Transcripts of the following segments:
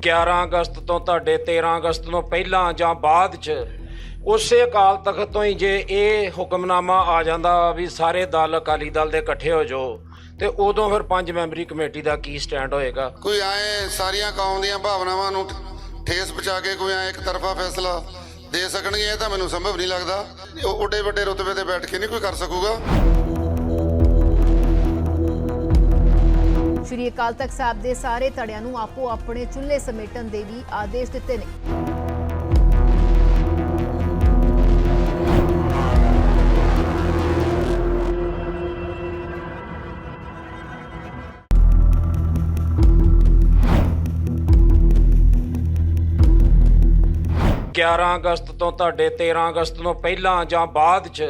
11 ਅਗਸਤ ਤੋਂ ਤੁਹਾਡੇ 13 ਅਗਸਤ ਤੋਂ ਪਹਿਲਾਂ ਜਾਂ ਬਾਅਦ ਚ, ਉਸੇ ਅਕਾਲ ਤਖਤ ਤੋਂ ਹੀ ਜੇ ਇਹ ਹੁਕਮਨਾਮਾ ਆ ਜਾਂਦਾ ਵੀ ਸਾਰੇ ਦਲ ਅਕਾਲੀ ਦਲ ਦੇ ਇਕੱਠੇ ਹੋ ਜਾਓ, ਤੇ ਉਦੋਂ ਫਿਰ ਪੰਜ ਮੈਂਬਰੀ ਕਮੇਟੀ ਦਾ ਕੀ ਸਟੈਂਡ ਹੋਏਗਾ? ਕੋਈ ਐ ਸਾਰੀਆਂ ਕੌਮ ਦੀਆਂ ਭਾਵਨਾਵਾਂ ਨੂੰ ਠੇਸ ਪਹੁੰਚਾ ਕੇ ਕੋਈ ਐ ਇੱਕ ਤਰਫਾ ਫੈਸਲਾ ਦੇ ਸਕਣਗੇ, ਇਹ ਤਾਂ ਮੈਨੂੰ ਸੰਭਵ ਨਹੀਂ ਲੱਗਦਾ। ਉਹ ਓਡੇ ਵੱਡੇ ਰੁਤਬੇ ਤੇ ਬੈਠ ਕੇ ਨਹੀਂ ਕੋਈ ਕਰ ਸਕੂਗਾ। ਸ਼੍ਰੀ ਅਕਾਲ ਤਖਤ ਸਾਹਿਬ ਦੇ ਸਾਰੇ ਧੜਿਆਂ ਨੂੰ ਆਪੋ ਆਪਣੇ ਚੁੱਲ੍ਹੇ ਸਮੇਟਣ ਦੇ ਵੀ ਆਦੇਸ਼ ਦਿੱਤੇ ਨੇ। ਗਿਆਰਾਂ ਅਗਸਤ ਤੋਂ ਤੁਹਾਡੇ 13 ਅਗਸਤ ਤੋਂ ਪਹਿਲਾਂ ਜਾਂ ਬਾਅਦ ਚ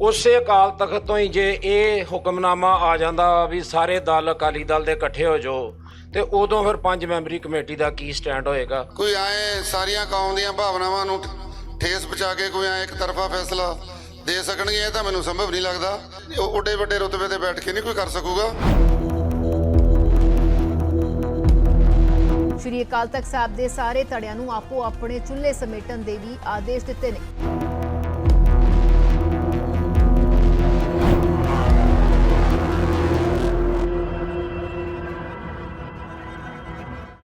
ਉਸੇ ਅਕਾਲ ਤਖਤ ਤੋਂ ਹੀ ਜੇ ਇਹ ਹੁਕਮਨਾਮਾ ਆ ਜਾਂਦਾ ਵੀ ਸਾਰੇ ਦਲ ਅਕਾਲੀ ਦਲ ਦੇ ਇਕੱਠੇ ਹੋ ਜਾਓ ਤੇ ਉਦੋਂ ਫਿਰ ਪੰਜ ਮੈਂਬਰੀ ਕਮੇਟੀ ਦਾ ਕੀ ਸਟੈਂਡ ਹੋਏਗਾ? ਕੋਈ ਐ ਸਾਰੀਆਂ ਕੌਮ ਦੀਆਂ ਭਾਵਨਾਵਾਂ ਨੂੰ ਠੇਸ ਪਹੁੰਚਾ ਕੇ ਕੋਈ ਐ ਇੱਕ ਤਰਫਾ ਫੈਸਲਾ ਦੇ ਸਕਣਗੇ ਇਹ ਤਾਂ ਮੈਨੂੰ ਸੰਭਵ ਨਹੀਂ ਲੱਗਦਾ। ਉਹ ਓਡੇ ਵੱਡੇ ਰੁਤਬੇ ਤੇ ਬੈਠ ਕੇ ਨਹੀਂ ਕੋਈ ਕਰ ਸਕੂਗਾ। ਸ਼੍ਰੀ ਅਕਾਲ ਤਖਤ ਸਾਹਿਬ ਦੇ ਸਾਰੇ ਧੜਿਆਂ ਨੂੰ ਆਪੋ ਆਪਣੇ ਚੁੱਲ੍ਹੇ ਸਮੇਟਣ ਦੇ ਵੀ ਆਦੇਸ਼ ਦਿੱਤੇ ਨੇ।